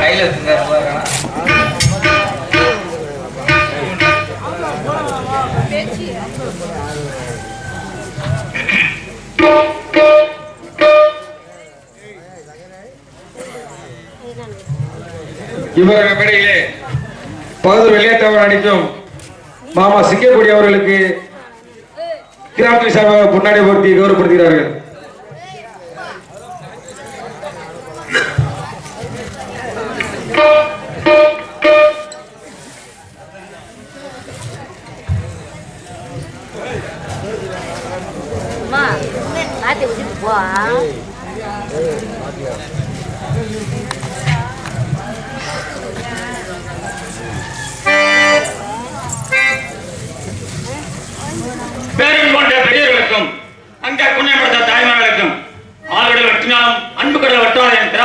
கையில் வச்சுருந்தாரு இவர்கள் மேடையிலே பகுதி வெளியேற்றவர் அடிக்கும் மாமா சிங்கக்குடி அவர்களுக்கு கிராமத்தின் சார்பாக பொன்னாடை பொருத்தி கௌரவப்படுத்துகிறார்கள். அம்மா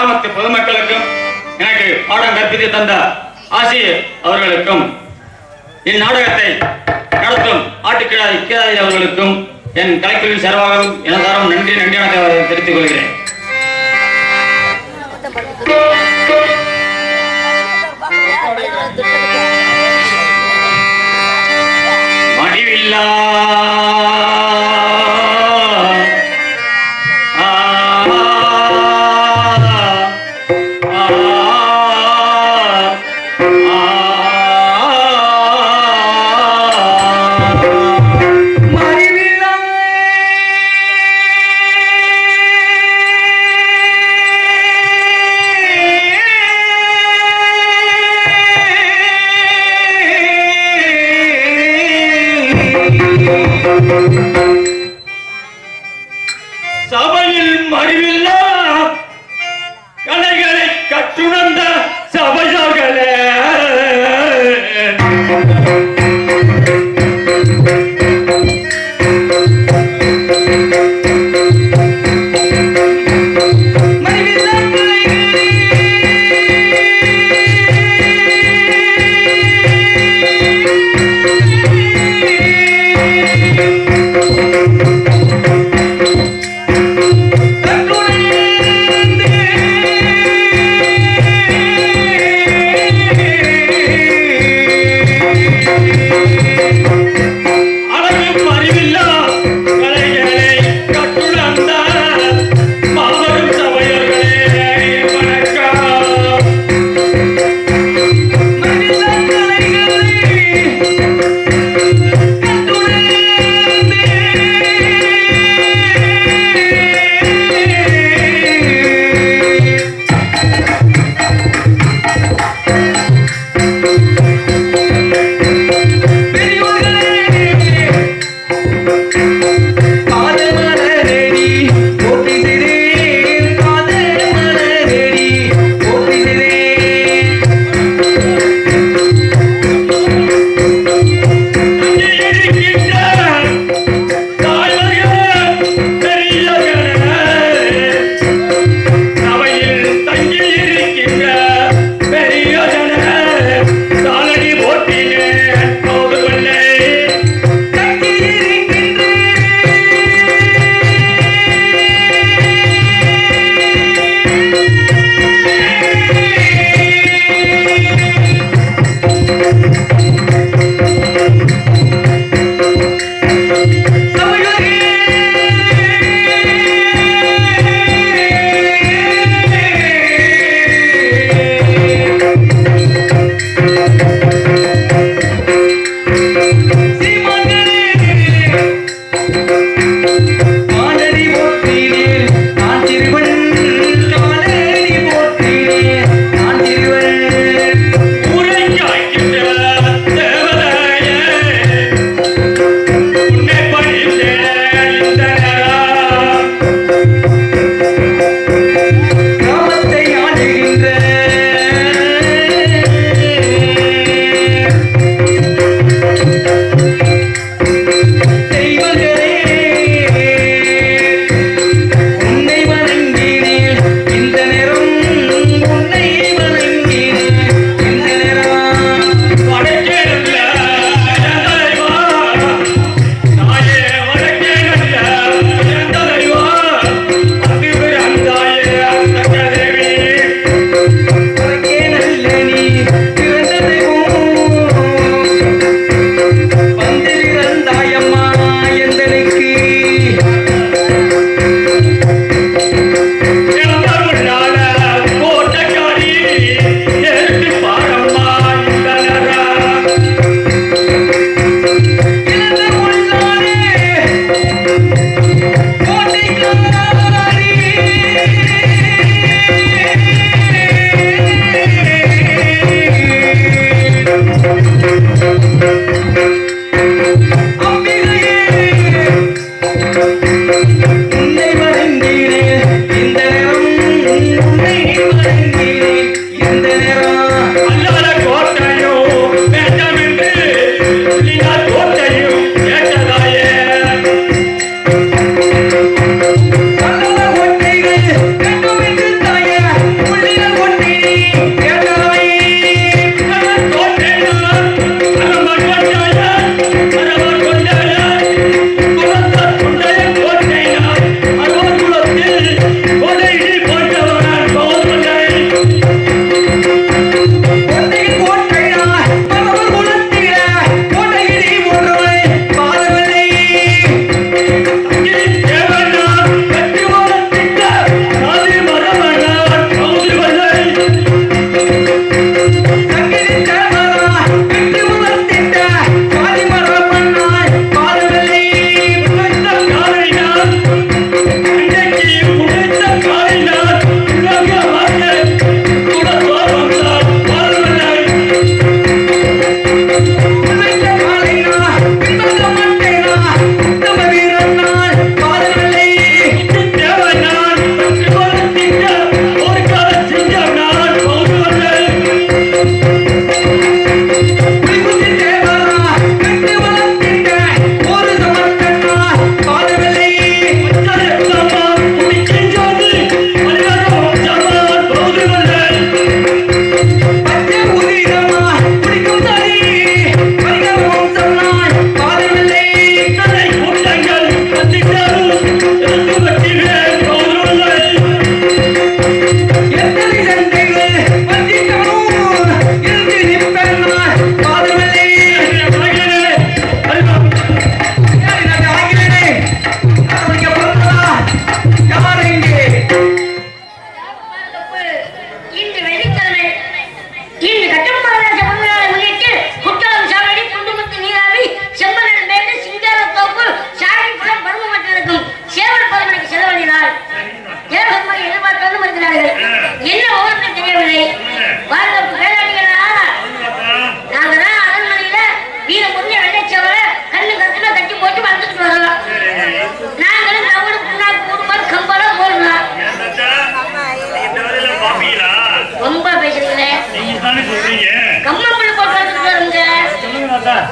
கிராமத்து பொதுமக்களுக்கும் எனக்கு பாடம் கற்பித்து தந்த ஆசி அவர்களுக்கும் இந்நாடகத்தை நடத்தும் ஆட்டுக்கிழாதி கேதாதி அவர்களுக்கும் என் கலைக்குழுவின் சார்பாகவும் எனதாரம் நன்றி நன்றியான தெரிவித்துக் கொள்கிறேன். மடிவில்லா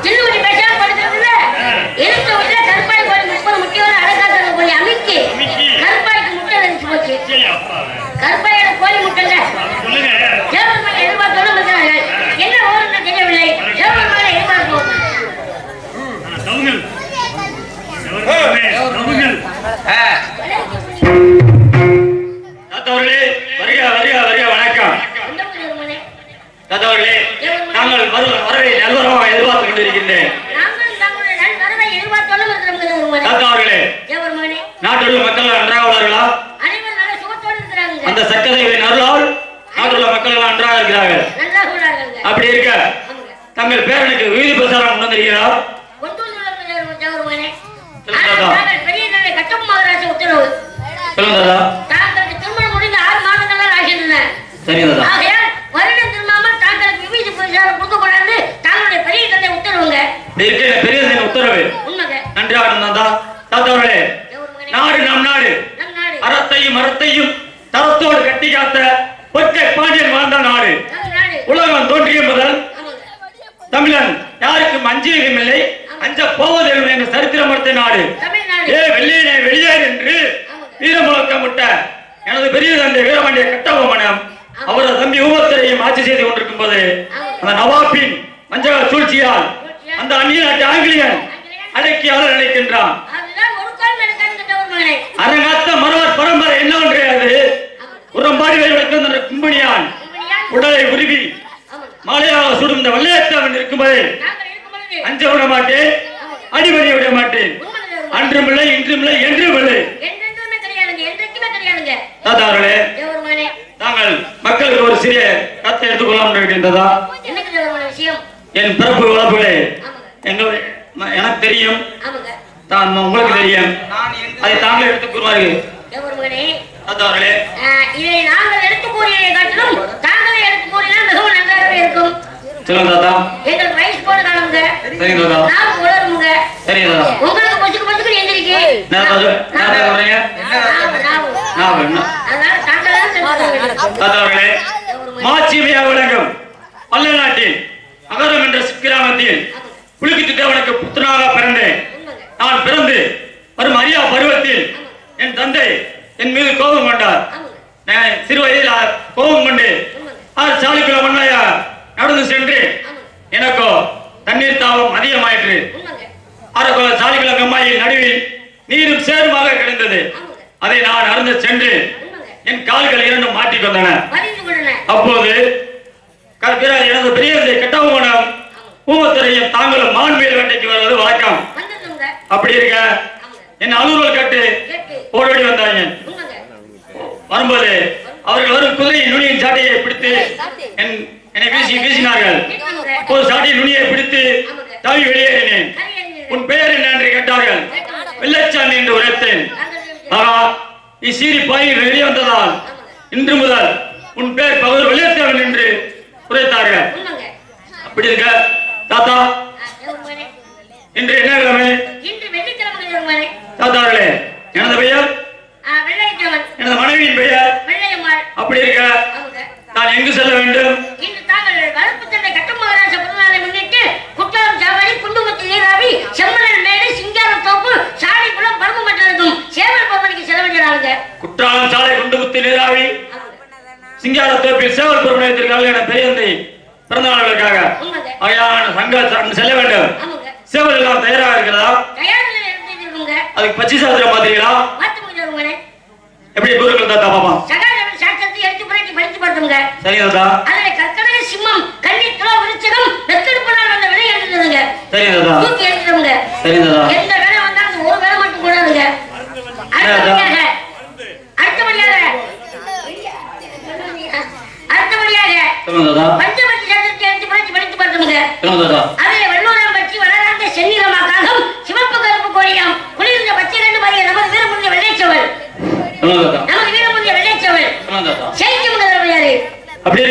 Dude, தாங்கள் பெரிய மகாராஜா உத்தரவு தாங்களுக்கு திருமணம் முடிந்த ஆறு மாதங்கள் ஆகின்றன சரி தாதா ஆகையால் வருடம் திரும்பாமல் தாங்களுக்கு விபீதி பிரச்சாரம் கொடுக்கப்படாது தாங்களுடைய பெரிய தந்தை உத்தரவுங்க. இப்படி இருக்க இந்த பெரியதன் உத்தரவு. உண்மைங்க. நன்றாக இருந்தா தாத்தாவர்களே நாடு நம் நாடு. அறத்தையும் மரத்தையும் தரத்தோடு கட்டி காத்த ஒற்றை பாண்டியன் வாழ்ந்த நாடு. உலகம் தோன்றிய முதல் தமிழன். யாருக்கும் அஞ்சியதும் இல்லை அஞ்ச போவதில்லை என்ற சரித்திரம் படுத்த நாடு. ஏ வெள்ளியனை வெளியேறு என்று வீரமுழக்கமிட்ட எனது பெரிய தந்தை வீரபாண்டிய கட்டபொம்மனம் அவரது தம்பி ஊமத்திரையும் ஆட்சி செய்து கொண்டிருக்கும் போது அந்த நவாப்பின் வஞ்சக சூழ்ச்சியால் அந்த அந்நிய நாட்டு ஆங்கிலேயன். அடக்கி ஆள நினைக்கின்றான் அரங்காத்த மரவர் பரம்பரை என்னவென்று அது? உரம்பாடி வைத்திருந்த கும்பனியான் உடலை உருவி மாலையாக சுடும் இந்த வல்லையத்தவன் இருக்கும்போது அஞ்ச விட மாட்டேன் அடிபடி விட மாட்டேன். அன்றும் இல்லை இன்றும் இல்லை என்றும் இல்லை என்றென்றுமே கிடையாதுங்க என்றைக்குமே கிடையாதுங்க தாத்தா அவர்களே தேவர் மகனே. நாங்கள் மக்களுக்கு ஒரு சிறிய கத்தை எடுத்துக்கொள்ளலாம் இருக்கின்றதா? என் பிறப்பு வளர்ப்புகளே எங்கள் எனக்கு தெரியும். ஆமாங்க. தான் உங்களுக்கு தெரியும். அதை தாங்களே எடுத்துக் கூறுவார்கள். தேவர் மகனே. தாத்தா அவர்களே ஆஹ், இதை நாங்கள் எடுத்து கூறியதை காட்டிலும் தாங்களே எடுத்து கூறினால் மிகவும் நன்றாகவே இருக்கும். சொல்லுங்க தாத்தா. எங்களுக்கு வயசு போன காலங்க சரி தாத்தா. நான் உணருங்க சரி தாத்தா. உங்களுக்கு பசுக்கு பசுக்கு எந்திரிக்கு. தாத்தா நான் அதனால. தாத்தா அவர்களே மாட்சிமையாக விளங்கும் பல்ல நாட்டில் அகரம் என்ற கிராமத்தில் புலிக்கு திட்டவனுக்கு புத்தனாக பிறந்தேன். நான் பிறந்து வரும் அரியா பருவத்தில் என் தந்தை என் மீது கோபம் கொண்டார். நான் சிறு வயதில் கோபம் கொண்டு ஆறு சாலிக்குள்ள மண்ணையா நடந்து சென்று எனக்கோ தண்ணீர் தாவம் அதிகமாயிற்று உண்மைங்க. ஆறு சாலிக்குள்ள கம்மாயில் நடுவில் நீரும் சேருமாக கிடந்தது அதை நான் அருந்து சென்று. என் கால்கள் இரண்டும் பதிந்து கொண்டன. அப்போது க- பிற- எனது பெரியதை கட்டபொம்மனம் ஊமத்துறையும் தாங்களும் மான்மீது வேட்டைக்கு வருவது வழக்கம். அப்படி இருக்க. என் அலுவல் கட்டு கேட்டு. ஓடோடி வந்தாங்க. வரும்போது அவர்கள் வரும் குதிரையின் நுனியின் சாட்டையை பிடித்து என் என்னை வீசி வீசினார்கள் அப்போது சாட்டையின் நுனியை பிடித்து தவி வெளியேறினேன். உன் பெயர் என்ன என்று கேட்டார்கள். வெள்ளச்சாமி என்று உரைத்தேன். ஆகா இசீரி பாயில் வெளியே வந்ததால் இன்று முதல் உன் பெயர் பகுதி வெள்ளத்தேவன் என்று உரைத்தார்கள். அப்படி இருக்க தாத்தா இன்று என்ன கிழமை? தாத்தார்களே எனது பெயர்? எனது மனைவியின் பெயர்? அப்படி இருக்க நான் எங்கு செல்ல வேண்டும் இன்று தாங்கள் வளர்ப்பு தந்தை கட்டுமகராஜ பிறந்தநாளை முன்னிட்டு குற்றாலம் சாவடி குண்டுமுத்து நீராவி செம்மணல் மேடு சிங்காரம் தோப்பு சாணிக்குளம் பரும மண்டலத்தும் சேவல் பொம்மனுக்கு செல்ல குற்றாலம் சாலை சேவல் என பெரியந்தை வேண்டும். ஆமாங்க. சேவல் எல்லாம் தயாராக இருக்கிறதா? தயாரில் இருந்துருக்குங்க அதுக்கு பச்சை மாத்து முடியாதுங்களே எப்படி கூறுகள் தாத்தா பாப்பா? எடுத்து புரட்டி படித்து பார்த்தோங்க சரி தாத்தா. அதில் கற்கடக சிம்மம் கன்னி துளா விருச்சகம் வெத்தெடுப்பனால் வந்த விலை எழுதுதுங்க. சரி தாத்தா. தூக்கி எழுதுறவங்க சரி தாத்தா. எந்த வேலை வந்தாலும் ஒரு வேலை மட்டும் கூடாதுங்க. அடுத்தபடியாக அடுத்தபடியாக அடுத்தபடியாக சொல்லுங்க தாத்தா. பஞ்சபட்சி சதுர்த்தி எடுத்து புரட்சி படித்து பார்த்தோமுங்க சொல்லுங்க. தாத்தா. அதில் வெள்ளூரம் பற்றி வளராந்த செந்நிறமாக்காகும் சிவப்பு கருப்பு கோழியம் குளிர்ந்த பச்சை கண்டு மாறிய நமது வீரமுடிய தாத்தா. நமது தாத்தா செய்தி முதல்வரையாரு அப்படி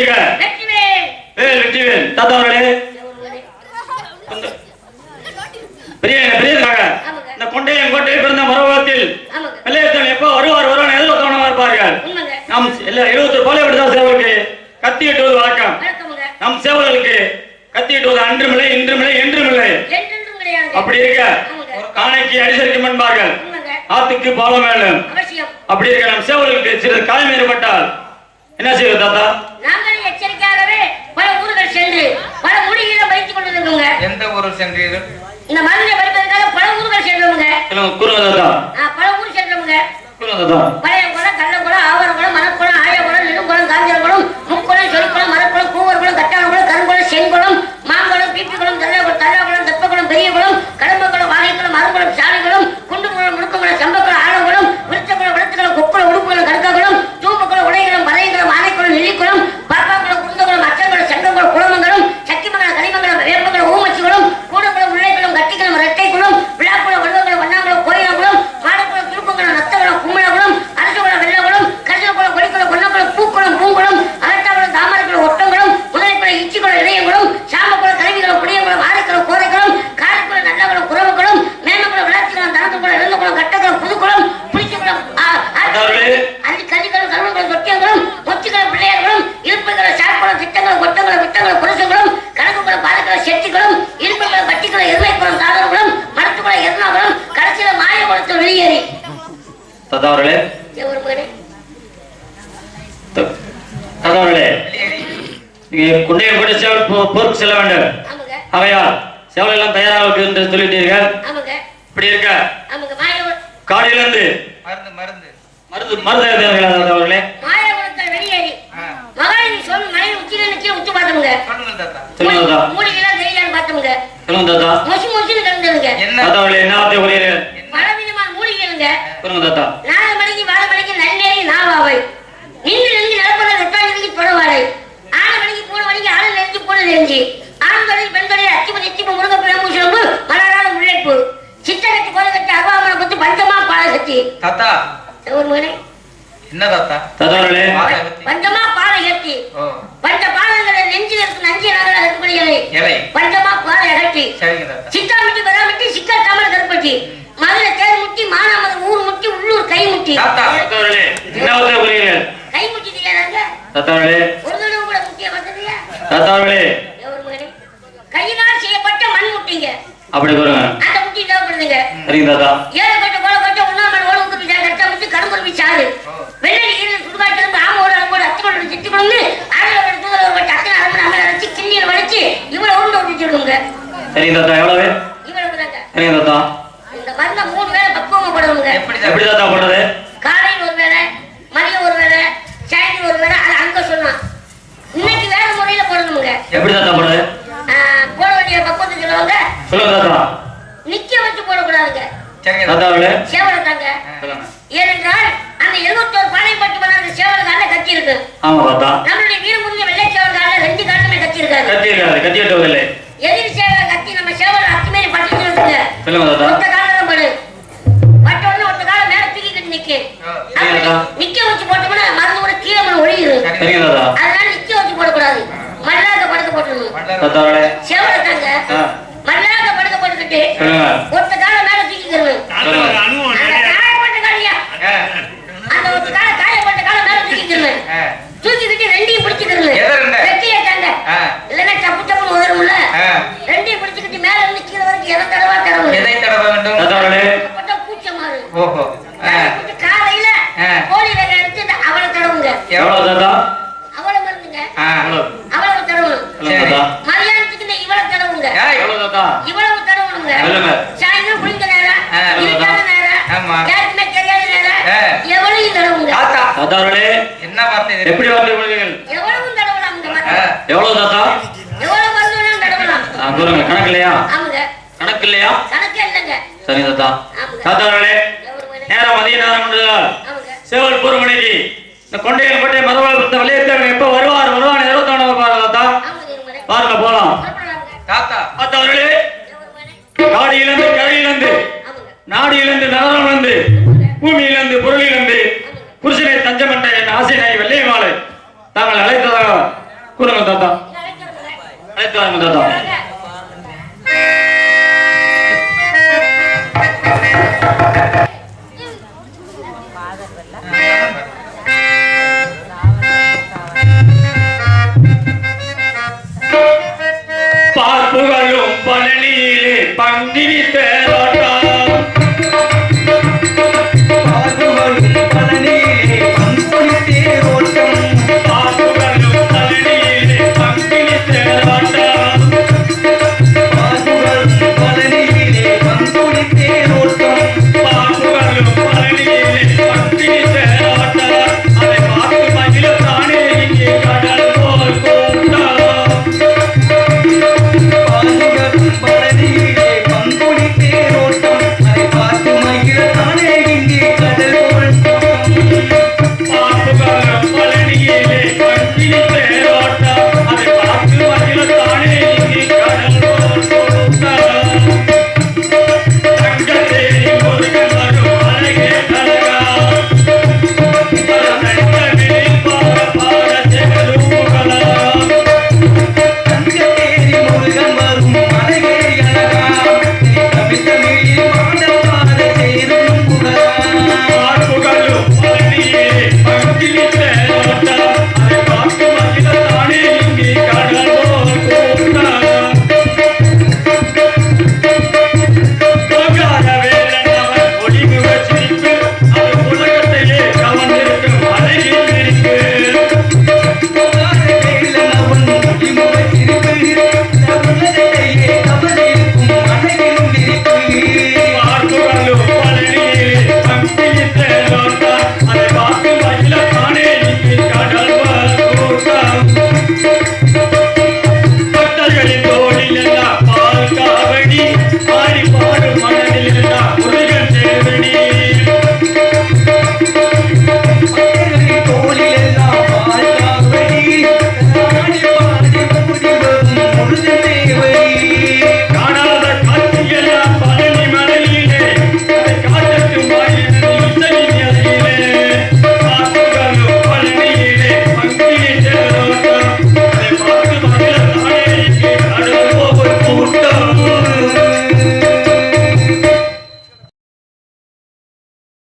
அவர்களே அவர்களே நீங்க குண்டையம் கூட சேவல் போ- போருக்கு செல்ல வேண்டும். ஆமாங்க. அவையால் சேவல் எல்லாம் தயாராக இருக்கு என்று சொல்லிட்டீர்கள். ஆமாங்க. இப்படி இருக்க. காலையிலிருந்து மருந்து மருந்து. மருந்து மருந்து அவர்களே என்ன? மூலிகைகளுங்க சொல்லுங்க தாத்தா. நாலு மணிக்கு வாழை மணிக்கு நன்னேறி நாவாவை நின்று நெஞ்சு நடப்பத ரெட்டாயிரத்துக்கு தொடவாரை ஆறு மணிக்கு மூணு மணிக்கு ஆறு நெஞ்சு போன நெஞ்சு ஆண்களை பெண்களை அச்சிப்பு நெச்சிப்பு முருக பிளம்பு சிலம்பு மலரான முல்லைப்பு. சித்தகத்தி கோலகத்தி அருவாமனை குத்து பஞ்சமா பாலகத்தி தாத்தா. ஒரு மகனே. என்ன தாத்தா? தாத்தா பாலை பஞ்சமா பாலகத்தி ஓ. பஞ்ச பாலங்களை நெஞ்சில் இருக்கும் நஞ்சு அறுப்படிகளை இலை பஞ்சமா பாலை அகற்றி சரிங்க தாத்தா சித்தாமிட்டி பெறாமிட்டி சிக்கா தாமரை கருப்பட்டி மதுரை தேர் முட்டி மானாமது ஊர் முட்டி உள்ளூர் கை முட்டி. கை முட்டி தெரியாதாங்க ஒரு தடவை கூட முட்டிய மகனே. கையினால் செய்யப்பட்ட மண் முட்டிங்க. அப்படி கூறுங்க. அந்த முட்டி தேவைப்படுதுங்க. சரிங்க தாத்தா. ஏழை கொட்ட கோல கொட்ட உண்ணாமல் ஓட பிச்சா கட்டா முட்டி கரும்புருவி சாறு வெள்ளை ஈரல் சுடுகாட்டிலிருந்து ஆமோட அம்போடு அத்துக்கொண்டு சித்தி கொண்டு தூதர ஒரு டக்குனு அரமணை அமல அரைச்சு கிண்ணியில் சரிங்க தாத்தா எவ்வளவு? சரிங்க தாத்தா. இந்த மருந்தை மூணு வேளை பக்குவமா போடுவாங்க எப்படி தாத்தா போடுறது காலையில் ஒரு வேளை மதியம் ஒரு வேளை சாயந்தரம் ஒரு வேளை அது அங்க சொன்னான். இன்னைக்கு வேற முறையில போடணுங்க எப்படி தாத்தா போடுறது போட வேண்டிய பக்குவத்துக்கு சொல்லுவாங்க. சொல்லுங்க தாத்தா. நிக்க வச்சு போடக்கூடாதுங்க. சேவலை தாங்க. ஏனென்றால் அந்த எழுபத்தோரு பானை காயப்பட்டு போன சேவல் காலில் கத்தி இருக்கு. ஆமா தாத்தா. நம்மளுடைய வீரமுடிஞ்ச வெள்ளை சேவல் காலில் ரெண்டு காலுமே கத்தி இருக்காது. கத்தி இருக்காது கத்தி வெட்டுவதில்லை. எதிர் சேவல் கத்தி நம்ம சேவல் அத்துமேரி பட்டு ஒத்த காலில் தான் படு. பட்ட உடனே ஒத்த காலை மேல தூக்கிக்கிட்டு நிக்கு. நிக்க வச்சு போட்டோம்னா மருந்து கூட கீழே மேல ஒழியுது. அதனால நிக்க வச்சு போடக்கூடாது. மல்லாக்க படுக்க போட்டுருணும் சேவலை தாங்க. ஆ, மல்லாக்க படுக்க போட்டுக்கிட்டு ஒத்த காலை மேல தூக்கிக்கிறணும் அந்த காயப்பட்ட காலியா அந்த ஒத்த காலை காயப்பட்ட காலை மேல தூக்கிக்கிறணும் தூக்கிக்கிட்டு ரெண்டையும் பிடிச்சுக்கிறணும் எதை ரெண்டு? வெட்டிய தாங்க ஆ. இல்லைன்னா சப்பு சப்புன்னு உதரும்ல ரெண்டையும் பிடிச்சுக்கிட்டு மேல இருந்து கீழே வரைக்கும் எதை தடவா தடவும் எதை தடவ வேண்டும் தாத்தா அவர்களே அப்பதான் கூச்சம் மாறும் ஓஹோ ஆ. கொஞ்சம் காலையில ஆ. கோழி வேலை எடுத்து இந்த அவளை தடவுங்க எவ்வளவு தாத்தா அவளை மருந்துங்க ஆ. எவ்வளவு அவளை தடவணும் சொல்லுங்க சரி. தாத்தா மதியானத்துக்கு இந்த இவளை தடவுங்க ஏய், எவ்வளவு தாத்தா இவ்வளவு தடவணுங்க சொல்லுங்க. சாயந்தரம் குளிக்க நேரம் ஆ, இருட்டான நேரம் ஆமா. யாருக்குமே தெரியாத நேரம் ஆ. எவ்வளவு தடவுங்க தாத்தா தாத்தா அவர்களே என்ன வார்த்தை இது? எப்படி வார்த்தை கொள்வீர்கள் எவ்வளவு தடவலாம் இந்த ஆ. மருந்து எவ்வளவு தாத்தா எவ்வளவு மருந்து வேணாலும் தடவலாம் ஆ, சொல்லுங்க கணக்கு இல்லையா ஆமாங்க கணக்கு இல்லையா சரி தாத்தா. ஆமாங்க. தாத்தா அவர்களே எவ்வளவு வேணும்? நேரம் மதிய நேரம் ஆமாங்க. சேவல் பூர்வமணிக்கு இந்த கொண்டையில் கொண்டை மதவாள் புத்த வலியத்தவன் எப்ப வருவார்? வருவான் இருபத்தாண்டு பாருங்க தாத்தா. பாருங்க போலாம். தாத்தா தாத்தா. அவர்களே எவ்வளவு வேணும்? காடு இழந்து கரை இழந்து ஆமாங்க. நாடு இழந்து நகரம் இழந்து பூமி இழந்து பொருள் இழந்து புருஷனை தஞ்சமன்ற என் ஆசையை வெள்ளை மாலை தாங்கள் அழைத்ததாக கூறுங்க தாத்தா. அழைக்கிறவங்க அழைத்து வாருங்க தாத்தா. বান্দিরিতে